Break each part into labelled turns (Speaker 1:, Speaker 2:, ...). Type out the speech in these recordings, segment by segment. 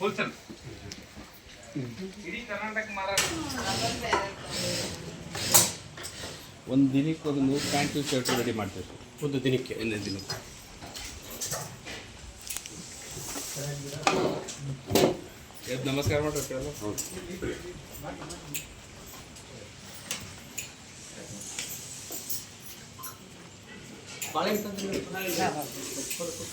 Speaker 1: Wholesale ಇಡೀ ಕರ್ನಾಟಕ ಮಾರಾಟ. ಒಂದು ದಿನಕ್ಕೆ ಒಂದು ನೂರು ಪ್ಯಾಂಟು ಶರ್ಟ್ ರೆಡಿ ಮಾಡ್ತೀವಿ.
Speaker 2: ಒಂದು ದಿನಕ್ಕೆ.
Speaker 1: ಒಂದೇ ದಿನಕ್ಕೆ. ನಮಸ್ಕಾರ ಮಾಡ್ರಿ ಎಲ್ಲ ಇನ್ನೊಂದು ಏನು ಬರತ್ತೆ ಅಲ್ಲಿ ಕೊಡಕ್ಕೆ.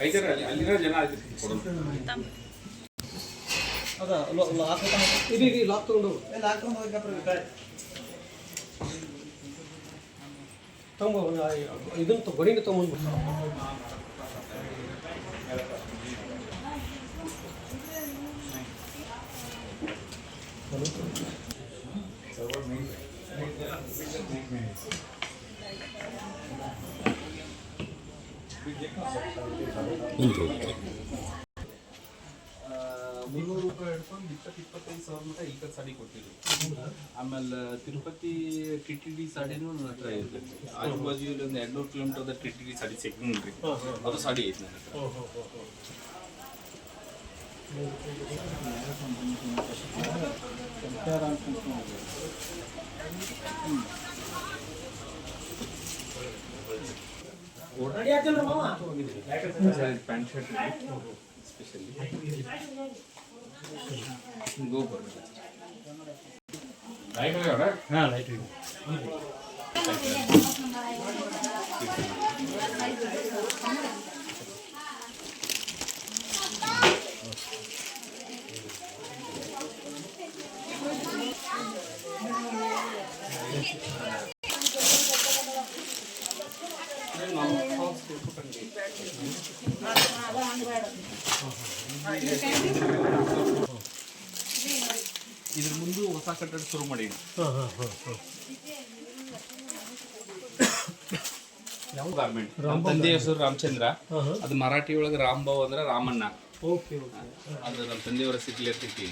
Speaker 1: ಐದಾರು ಅಲ್ಲಿ ಅಲ್ಲಿರೋ ಜನ ಆಯ್ತು ಕೊಡೋದು
Speaker 2: ಅದ ಇದು ಇದು ಲಾಕ್ ತಗೊಂಡು ತಗೊಂಬ ಇದನ್ನ ತೊ- ಗೊಡಿನ ತಗೊಂಬಂದು
Speaker 1: ಮುನ್ನೂರು ರೂಪಾಯಿ ಹಿಡ್ಕೊಂಡು ಇಪ್ಪತ್ತು ಇಪ್ಪತ್ತೈದು ಸಾವಿರ ಮಟ್ಟ ಈಗ ಸಾಡಿ ಕೊಟ್ಟಿದ್ರು. ಆಮೇಲೆ ತಿರುಪತಿ ಟಿ ಟಿ ಡಿ ಸಾಡಿನೂ ನನ್ನ ಹತ್ರ ಇದೆ ಆಜು ಬಾಜು ಇಲ್ಲಿ ಒಂದು ಎರಡ್ನೂರು kilometre T T D sari ಸಿಗ್ರಿ ಅದು ಸಾಡಿ ಐತೆ ನನ್ನ ಹತ್ರ. పెట్టారనుకుంటున్నాను ప్యాంట్ షర్ట్ స్పెషల్లీ
Speaker 2: గోపర్ లైట్ లైట్
Speaker 1: ಇದ್ರ ಮುಂದೆ ಹೊಸ ಕಟ್ಟಡ ಶುರು ಮಾಡಿ
Speaker 2: ಹಾಂ ಹಾಂ ಹಾಂ ಹಾಂ
Speaker 1: ಯಾವ ಗಾರ್ಮೆಂಟ್ ನಮ್ಮ ತಂದೆ ಹೆಸರು ರಾಮಚಂದ್ರ
Speaker 2: ಹಾಂ ಹಾಂ
Speaker 1: ಅದು ಮರಾಠಿ ಒಳಗೆ ರಾಂಬಾವ್ ಅಂದ್ರೆ ರಾಮಣ್ಣ
Speaker 2: ಓಕೆ ಓಕೆ
Speaker 1: ಅದು ನಮ್ಮ ತಂದೆಯವರ ಸಿಗ್ಲಿ ಇರ್ತೈತಿ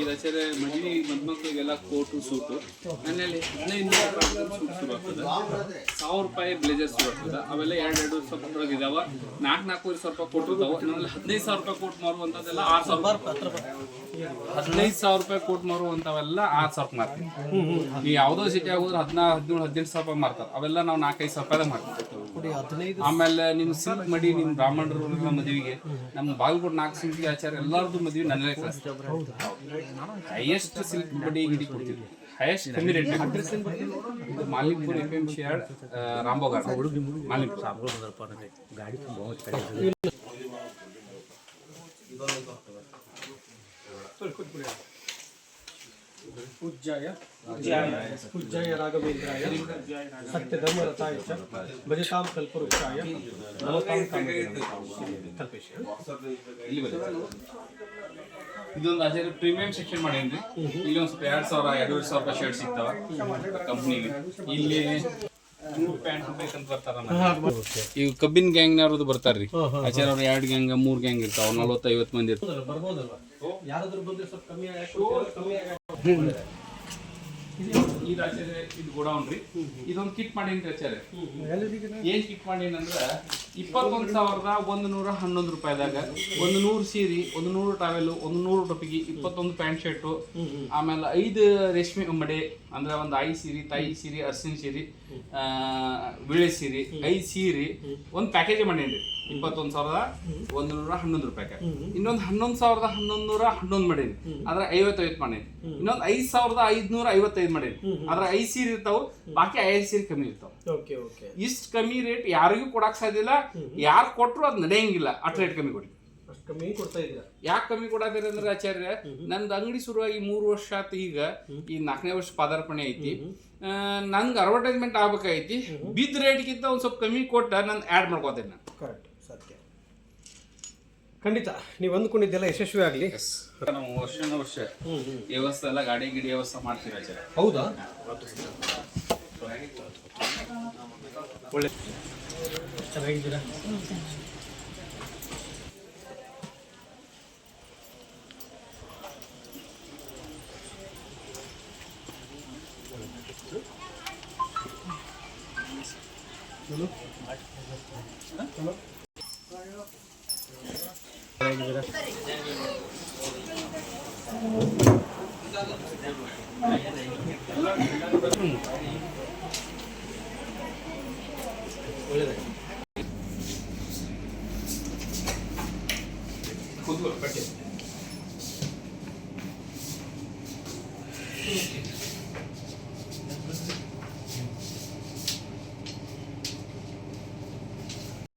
Speaker 1: ಇದು ಆಚಾರ್ಯ ಮದ್ವೆ ಮದ್ಮಕ್ಳಿಗೆಲ್ಲ ಕೋಟು ಸೂಟು. ಮನೇಲಿ ಹದಿನೈದು ಸೂಟ್ ಶುರು ಆಗ್ತದೆ ಸಾವಿರ ರೂಪಾಯಿ ಬ್ಲೇಜರ್ ಶುರು ಆಗ್ತದೆ ಅವೆಲ್ಲ ಎರಡು ಎರಡು ಸ್ವಲ್ಪ ಒಳಗೆ ಇದಾವ ನಾಲ್ಕು ನಾಲ್ಕೂವರೆ ಸಾವಿರ ರೂಪಾಯಿ ಕೊಟ್ಟಿರ್ತಾವ. ನನ್ನಲ್ಲಿ ಹದಿನೈದು ಸಾವಿರ ರೂಪಾಯಿ ಕೊಟ್ಟು ಮಾರುವಂಥದ್ದೆಲ್ಲ ಆರು ಸಾವಿರ ರೂಪಾಯಿ. ಹದಿನೈದು ಸಾವಿರ ರೂಪಾಯಿ ಕೊಟ್ಟು ಮಾರುವಂಥವೆಲ್ಲ ಆರು ಸಾವಿರ ರೂಪಾಯಿ ಮಾರ್ತೀವಿ. ನೀವು ಯಾವುದೋ ಸಿಟಿ ಆಗೋದ್ರೆ ಹದಿನಾರು ಹದಿನೇಳು ಹದಿನೆಂಟು ಸಾವಿರ ರೂಪಾಯಿ ಮಾರ್ತಾರೆ. ಅವೆಲ್ಲ ನಾವು ನಾಲ್ಕೈದು ಸಾವಿರ ರೂಪಾಯಿ ಮಾರ್ತೀವಿ. ಆಮೇಲೆ ನಿಮ್ಮ ಸಿಲ್ಕ್ ಮಡಿ ನಿಮ್ಮ ಬ್ರಾಹ್ಮಣರು ಮದುವೆಗೆ. ನಮ್ಮ ಬಾಗಲಕೋಟ್ ನಾಲ್ಕು ಸಿಂಕಿ ಆಚಾರ ಎಲ್ಲರದು ಮದುವೆ ನನ್ನಲ್ಲೇ ಹೈಯೆಸ್ಟ್ ಸಿಲ್ಕ್ ಮಡಿ ಹಿಡಿ ಕೊಡ್ತೀವಿ ಹೈಯೆಸ್ಟ್ ಕಮ್ಮಿ ರೇಟ್ ಇದು ಮಾಲಿಕ್ಪುರ್ ಎಫ್ ಎಂ ಶಿಯಾಡ್ ರಾಂಬೋಗಾರ್ ಮಾಲಿಕ್ಪುರ್.
Speaker 2: ಪೂಜ್ಯಾಯ ಪೂಜ್ಯಾಯ ರಾಘವೇಂದ್ರಾಯ. ಚ ಭಜತಾಂ ಕಲ್ಪವೃಕ್ಷಾಯ. ಕಲ್ಪೇಶ.
Speaker 1: ಇದೊಂದು ಆಚಾರ್ಯ ಪ್ರೀಮಿಯಂ ಸೆಕ್ಷನ್ ಮಾಡೇನ್ರಿ ಇಲ್ಲಿ ಒಂದು ಸ್ವಲ್ಪ ಎರಡು ಸಾವಿರ ಎರಡೂವರೆ ಸಾವಿರ ರೂಪಾಯಿ ಶರ್ಟ್ ಸಿಗ್ತಾವ ಕಂಪ್ನಿಗೆ ಇಲ್ಲಿ ಈಗ ಕಬ್ಬಿನ ಗ್ಯಾಂಗ್ನವ್ರದ್ದು ಬರ್ತಾರ್ರಿ. ಆಚಾರ ಅವ್ರು ಎರಡು ಗ್ಯಾಂಗ್ ಮೂರ್ ಗ್ಯಾಂಗ್ ಇರ್ತಾವ. ನಲ್ವತ್ತು ಮಂದಿ ಇರ್ತಾವ
Speaker 2: ಕಮ್ಮಿ ಆಗಿ
Speaker 1: ಇದು ಗೋಡೌನ್ ರೀ. ಇದೊಂದು ಕಿಟ್ ಮಾಡೀನಿ ಆಚಾರ್ಯ. ಏನ್ ಕಿಟ್ ಮಾಡೀನಿ ಅಂದ್ರ ಇಪ್ಪತ್ತೊಂದು ಸಾವಿರದ ಒಂದು ನೂರ ಹನ್ನೊಂದು ರೂಪಾಯಿದಾಗ ಒಂದು ನೂರು ಸೀರೆ ಒಂದು ನೂರು ಟಾವೆಲ್ ಒಂದು ನೂರು ಟೊಪಿಗೆ ಇಪ್ಪತ್ತೊಂದು ಪ್ಯಾಂಟ್ ಶರ್ಟು ಆಮೇಲೆ ಐದು ರೇಷ್ಮೆ ಮಡೆ ಅಂದ್ರೆ ಒಂದು ಐ ಸೀರಿ ತಾಯಿ ಸೀರೆ ಅರ್ಸಿನ ಸೀರಿ ಆ, ಬಿಳಿ ಸೀರಿ ಐದ್ ಸೀರಿ ಒಂದು ಪ್ಯಾಕೇಜ್ ಮಾಡೀನಿ ಇಪ್ಪತ್ತೊಂದು ಸಾವಿರದ ಒಂದು ನೂರ ಹನ್ನೊಂದು ರೂಪಾಯಿಗೆ. ಇನ್ನೊಂದು ಹನ್ನೊಂದು ಸಾವಿರದ ಹನ್ನೊಂದು ನೂರ ಹನ್ನೊಂದು ಮಾಡೀನಿ ಅದ್ರ ಐವತ್ತೈದು ಮಾಡೀನಿ ಇನ್ನೊಂದು ಐದು ಸಾವಿರದ ಐದ್ನೂರ ಐವತ್ತೈದು ಮಾಡೀನಿ ಅದ್ರ ಐದು ಸೀರೆ ಇರ್ತಾವ ಬಾಕಿ ಐದು ಸೀರೆ ಕಮ್ಮಿ ಇರ್ತಾವ.
Speaker 2: Okay okay.
Speaker 1: ಇಷ್ಟು ಕಮ್ಮಿ ರೇಟ್ ಯಾರಿಗೂ ಕೊಡಕ್ ಸಾಧ್ಯ ಇಲ್ಲ. ಯಾರು ಕೊಟ್ರು ಅದು ನಡೆಯಂಗಿಲ್ಲ. ಅಟ್ ರೇಟ್ ಕಮ್ಮಿ ಕೊಡಿ.
Speaker 2: ಕಮ್ಮಿ ಕೊಡ್ತಾ ಇದ್ದೀರಾ?
Speaker 1: ಯಾಕೆ ಕಮ್ಮಿ ಕೊಡತ್ತೀರಿ ಅಂದ್ರೆ ಆಚಾರ್ಯ ನಂದು ಅಂಗಡಿ ಶುರುವಾಗಿ ಮೂರು ವರ್ಷ ಆಯ್ತು ಈಗ. ಈ ನಾಲ್ಕನೇ ವರ್ಷ ಪದಾರ್ಪಣೆ ಐತಿ. ನಂಗೆ ಅಡ್ವರ್ಟೈಸ್ಮೆಂಟ್ ಆಗ್ಬೇಕಾಯ್ತಿ ಬಿದ್ದ ರೇಟ್ಗಿಂತ ಒಂದು ಸ್ವಲ್ಪ ಕಮ್ಮಿ ಕೊಟ್ಟ ನಾನು ಆ್ಯಡ್ ಮಾಡ್ಕೋತೇನೆ ನಾನು.
Speaker 2: ಕರೆಕ್ಟ್ ಖಂಡಿತ ನೀವು ಅಂದ್ಕೊಂಡಿದ್ದೆಲ್ಲ ಯಶಸ್ವಿ ಆಗಲಿ.
Speaker 1: ನಾವು ವರ್ಷನ ವರ್ಷ ವ್ಯವಸ್ಥೆ ಎಲ್ಲ ಗಾಡಿ ಗಿಡಿ ವ್ಯವಸ್ಥೆ ಮಾಡ್ತೀವಿ
Speaker 2: ಹೌದಾ? ಒಳ್ಳೆ ಚೆನ್ನಾಗಿದ್ದೀರಾ? ಒಳ್ಳೆದಾಗಿ
Speaker 1: ಕೂತ್ಕೊಳ್ಳಿ ಬಟ್ಟೆ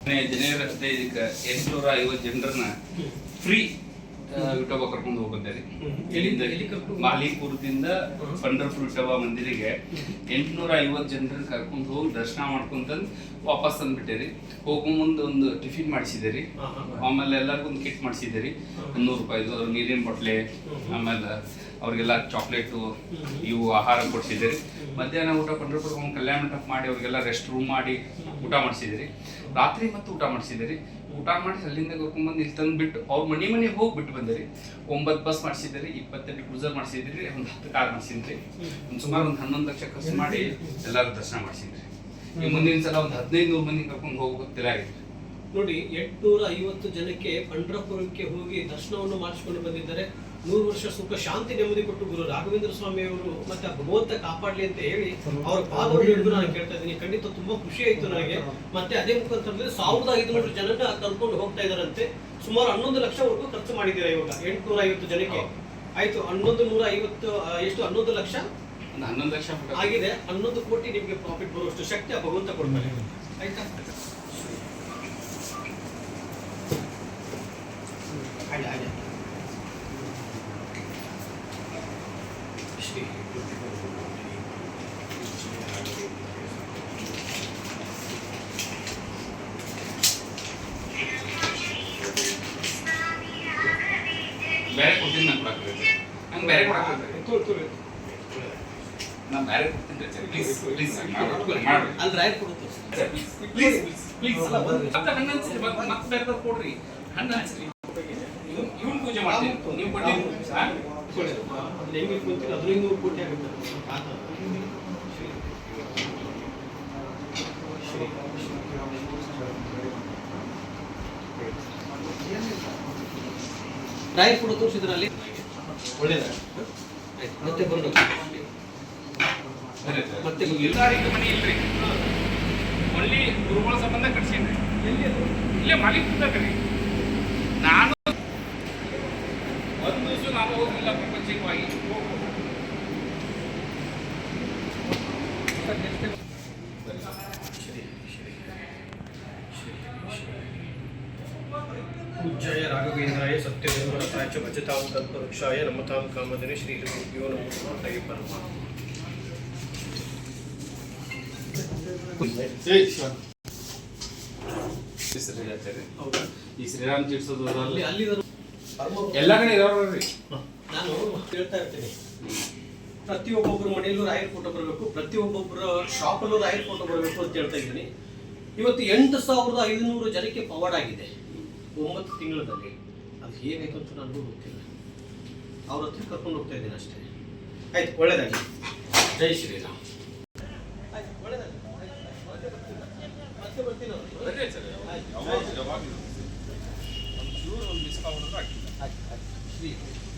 Speaker 1: ಜನವರಿ ಹದಿನೈದಕ್ಕೆ ಎಂಟುನೂರ ಐವತ್ತು ಜನರನ್ನ ಫ್ರೀ ವಿಠೋಬ ಕರ್ಕೊಂಡು ಹೋಗಿದ್ದಾರೆ. ಎಲ್ಲಿಂದ ಮಾಲಿಪುರದಿಂದ ಪಂಡರ್ಪುರ್ ವಿಠೋಬ ಮಂದಿರಿಗೆ ಎಂಟುನೂರ ಐವತ್ತು ಜನರನ್ನ ಕರ್ಕೊಂಡು ಹೋಗಿ ದರ್ಶನ ಮಾಡ್ಕೊಂತಂದು ವಾಪಸ್ ತಂದ್ಬಿಟ್ಟಿರಿ. ಹೋಗೋ ಮುಂದೆ ಒಂದು ಟಿಫಿನ್ ಮಾಡಿಸಿದ್ದೀರಿ ಆಮೇಲೆ ಎಲ್ಲರಿಗೂ ಒಂದು ಕಿಟ್ ಮಾಡಿಸಿದ್ದೀರಿ ನೂರು ರೂಪಾಯಿದು ನೀರಿನ ಬಾಟ್ಲೆ ಆಮೇಲೆ ಅವ್ರಿಗೆಲ್ಲ ಚಾಕ್ಲೇಟು ಇವು ಆಹಾರ ಕೊಡಿಸಿದ್ದೀರಿ ಮಧ್ಯಾಹ್ನ ಊಟ ಪಂಡ್ರಪುರ ಒಂದು ಕಲ್ಯಾಣ ಮಂಟಪ ಮಾಡಿ ಅವ್ರಿಗೆಲ್ಲ ರೆಸ್ಟ್ ರೂಮ್ ಮಾಡಿ ಊಟ ಮಾಡಿಸಿದಿರಿ ರಾತ್ರಿ ಮತ್ತು ಊಟ ಮಾಡಿಸಿದಿರಿ ಊಟ ಮಾಡಿ ಅಲ್ಲಿಂದ ಕರ್ಕೊಂಡ್ಬಂದು ಇಲ್ಲಿ ತಂದು ಬಿಟ್ಟು ಅವ್ರ ಮನೆ ಮನೆಗೆ ಹೋಗಿ ಬಿಟ್ಟು ಬಂದಿರಿ. ಒಂಬತ್ತು ಬಸ್ ಮಾಡಿಸಿದಿರಿ ಇಪ್ಪತ್ತೆಂಟು ಕ್ರೂಸರ್ ಮಾಡಿಸಿದಿರಿ ಒಂದು ಹತ್ತು ಕಾರ್ ಮಾಡಿಸಿದ್ರಿ ಒಂದು ಸುಮಾರು ಒಂದು ಹನ್ನೊಂದು ಲಕ್ಷ ಖರ್ಚು ಮಾಡಿ ಎಲ್ಲರೂ ದರ್ಶನ ಮಾಡಿಸಿದ್ರಿ ಈ ಮುಂದಿನ ಸಲ ಒಂದು ಹದಿನೈದು ನೂರು ಮಂದಿ ಕರ್ಕೊಂಡು ಹೋಗುತ್ತಿಲ್ಲ ಗೊತ್ತಿಲ್ಲ
Speaker 2: ನೋಡಿ, ಎಂಟುನೂರ ಐವತ್ತು ಜನಕ್ಕೆ ಪಂಡ್ರಪುರಕ್ಕೆ ಹೋಗಿ ದರ್ಶನವನ್ನು ಮಾಡಿಸಿಕೊಂಡು ಬಂದಿದ್ದಾರೆ. ನೂರು ವರ್ಷ ಸುಖ ಶಾಂತಿ ನೆಮ್ಮದಿ ಕೊಟ್ಟು ಗುರು ರಾಘವೇಂದ್ರ ಸ್ವಾಮಿ ಅವರು ಮತ್ತೆ ಭಗವಂತ ಕಾಪಾಡ್ಲಿ ಅಂತ ಹೇಳಿ ಅವರ ಪಾದವನ್ನು ಹಿಡಿದು ನಾನು ಕೇಳ್ತಾ ಇದ್ದೀನಿ. ಖಂಡಿತ ತುಂಬಾ ಖುಷಿ ಆಯ್ತು ನನಗೆ. ಮತ್ತೆ ಅದೇ ಮುಖಾಂತರ ಸಾವಿರದ ಐದುನೂರು ಜನನ ಕರ್ಕೊಂಡು ಹೋಗ್ತಾ ಇದಾರಂತೆ ಸುಮಾರು ಹನ್ನೊಂದು ಲಕ್ಷವರೆಗೂ ಖರ್ಚು ಮಾಡಿದ್ದೀರಾ ಇವಾಗ? ಎಂಟುನೂರ ಐವತ್ತು ಜನಕ್ಕೆ. ಆಯ್ತು ಹನ್ನೊಂದು ನೂರ ಐವತ್ತು ಎಷ್ಟು? ಹನ್ನೊಂದು ಲಕ್ಷ?
Speaker 1: ಹನ್ನೊಂದು ಲಕ್ಷ
Speaker 2: ಆಗಿದೆ. ಹನ್ನೊಂದು ಕೋಟಿ ನಿಮಗೆ ಪ್ರಾಫಿಟ್ ಬರುವಷ್ಟು ಶಕ್ತಿ ಆ ಭಗವಂತ ಕೊಡ್ಬೇಕು ಆಯ್ತು?
Speaker 1: ಬೇರೆ ಕೊಡ್ತೀನಿ ಪ್ಲೀಸ್ ಪ್ಲೀಸ್ ಕೊಡ್ರಿ ಹಣ್ಣು ಪೂಜೆ ಮಾಡ್ತೀನಿ ನೀವು
Speaker 2: ನೂರು ಕೋಟಿ ಆಗುತ್ತೆ ಆತ. ಶ್ರೀ. ಶ್ರೀ. ರಾಯರ್ ಕೂಡ ತೋರಿಸಿದ್ರ ಅಲ್ಲಿ ಆಯ್ತು ಮತ್ತೆ ಬರೋಣ. ಮತ್ತೆ
Speaker 1: ಎಲ್ಲಾರಿಗೂ ಮನೆ ಇಲ್ರಿ. ಒಳ್ಳೆ ಗುರುಗಳ ಸಂಬಂಧ ಕಟ್ಸೀನಿ? ಇಲ್ಲೇ ಮಾಲೀಕದಾಗ ರೀ ನಾನು ಒಂದು ದಿವಸ ನಾನು ಹೋಗಿಲ್ಲ ಪ್ರಪಂಚಿಕವಾಗಿ
Speaker 2: ಪೂಜ್ಯಾಯ ರಾಘವೇಂದ್ರಾಯ ಸತ್ಯವೇಂದ್ರನಾಥಾಯ ಚ ಭಜತಾಂ ತತ್ಪರುಕ್ಷಾಯ ನಮತಾಂ ಕಾಮಧನೆ ಶ್ರೀ ಗುರುಭ್ಯೋ ನಮಃ ಪರಮ
Speaker 1: ಈ ಶ್ರೀರಾಮ್ ತೀರ್ಸೋದ್ರಲ್ಲಿ
Speaker 2: ಅಲ್ಲಿ?
Speaker 1: ಎಲ್ಲ ಕಡೆ
Speaker 2: ನಾನು ಹೇಳ್ತಾ ಇರ್ತೀನಿ. ಪ್ರತಿಯೊಬ್ಬೊಬ್ಬರ ಮನೆಯಲ್ಲೂ ರಾಯರ್ ಫೋಟೋ ಬರಬೇಕು ಪ್ರತಿಯೊಬ್ಬೊಬ್ಬರ ಶಾಪಲ್ಲೂ ರಾಯರ್ ಫೋಟೋ ಬರಬೇಕು ಅಂತ ಹೇಳ್ತಾ ಇದ್ದೀನಿ. ಇವತ್ತು ಎಂಟು ಸಾವಿರದ ಐದುನೂರು ಜನಕ್ಕೆ ಪವರ್ ಆಗಿದೆ. ಒಂಬತ್ತು ತಿಂಗಳಲ್ಲಿ ಅದು ಏನಾಯ್ತು ಅಂತ ನನಗೂ ಗೊತ್ತಿಲ್ಲ. ಅವ್ರ ಹತ್ರ ಕರ್ಕೊಂಡು ಹೋಗ್ತಾ ಇದ್ದೀನಿ ಅಷ್ಟೇ. ಆಯ್ತು ಒಳ್ಳೇದಾಗಿ ಜೈ ಶ್ರೀರಾಮ್.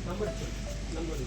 Speaker 2: Number number